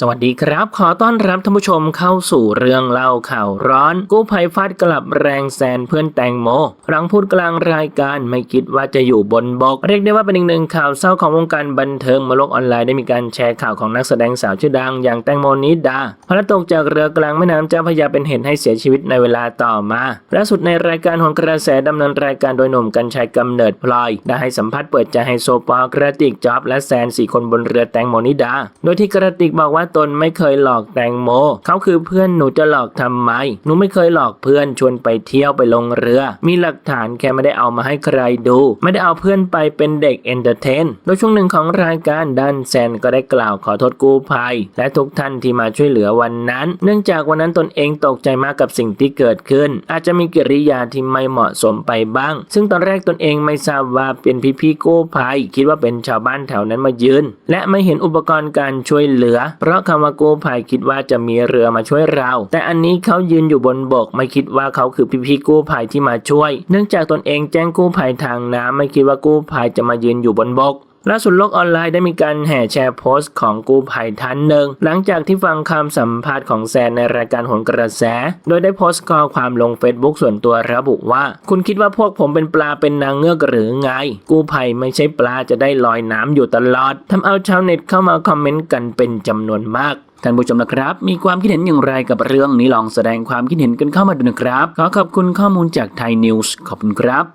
สวัสดีครับ ขอต้อนรับท่านผู้ชมเข้าสู่เรื่องเล่าข่าวร้อน กู้ภัยฟาดกลับแรงแซนเพื่อนแตงโมหลังพูดกลางรายการไม่คิดว่าจะอยู่บนบก เรียกได้ว่าเป็นอีกหนึ่งข่าวเศร้าของวงการบันเทิงมาโลกออนไลน์ได้มีการแชร์ข่าวของนักแสดงสาวชื่อดัง อย่างแตงโมนิดาพลัดตกจากเรือกลางแม่น้ำเจ้าพระยาเป็นเหตุให้เสียชีวิตในเวลาต่อมาล่าสุดในรายการของกระแสดำเนินรายการโดยหนุ่มกัญชัยกำเนิดพลอยได้ให้สัมภาษณ์เปิดใจให้โซปอกระติกจ๊อบและแซนสี่คนบนเรือแตงโมนิดา โดยที่กระติกบอกว่าตนไม่เคยหลอกแตงโม เขาคือเพื่อนหนูจะหลอกทำไม หนูไม่เคยหลอกเพื่อนชวนไปเที่ยวไปลงเรือ มีหลักฐานแค่ไม่ได้เอามาให้ใครดู ไม่ได้เอาเพื่อนไปเป็นเด็กเอนเตอร์เทน โดยช่วงหนึ่งของรายการดันแซนก็ได้กล่าวขอโทษกู้ภัย และทุกท่านที่มาช่วยเหลือวันนั้น เนื่องจากวันนั้นตนเองตกใจมากกับสิ่งที่เกิดขึ้น อาจจะมีกิริยาที่ไม่เหมาะสมไปบ้าง ซึ่งตอนแรกตนเองไม่ทราบว่าเป็นพี่ๆกู้ภัย คิดว่าเป็นชาวบ้านแถวนั้นมายืน และไม่เห็นอุปกรณ์การช่วยเหลือเพราะคำว่ากู้ภัยคิดว่าจะมีเรือมาช่วยเรา แต่อันนี้เขายืนอยู่บนบกไม่คิดว่าเขาคือพี่ๆกู้ภัยที่มาช่วย เนื่องจากตนเองแจ้งกู้ภัยทางน้ำไม่คิดว่ากู้ภัยจะมายืนอยู่บนบก ล่าสุดโลกออนไลน์ได้มีการแห่แชร์โพสต์ของกู้ภัยท่านหนึ่ง หลังจากที่ฟังคำสัมภาษณ์ของแซนในรายการหนกระแส โดยได้โพสต์ข้อความลงเฟซบุ๊กส่วนตัวระบุว่า คุณคิดว่าพวกผมเป็นปลาเป็นนางเงือกหรือไง กู้ภัยไม่ใช่ปลาจะได้ลอยน้ำอยู่ตลอดทำเอาชาวเน็ตเข้ามาคอมเมนต์กันเป็นจำนวนมากท่านผู้ชมนะครับ มีความคิดเห็นอย่างไรกับเรื่องนี้ลองแสดงความคิดเห็นกันเข้ามาดูนะครับ ขอขอบคุณข้อมูลจากไทยนิวส์ขอบคุณครับ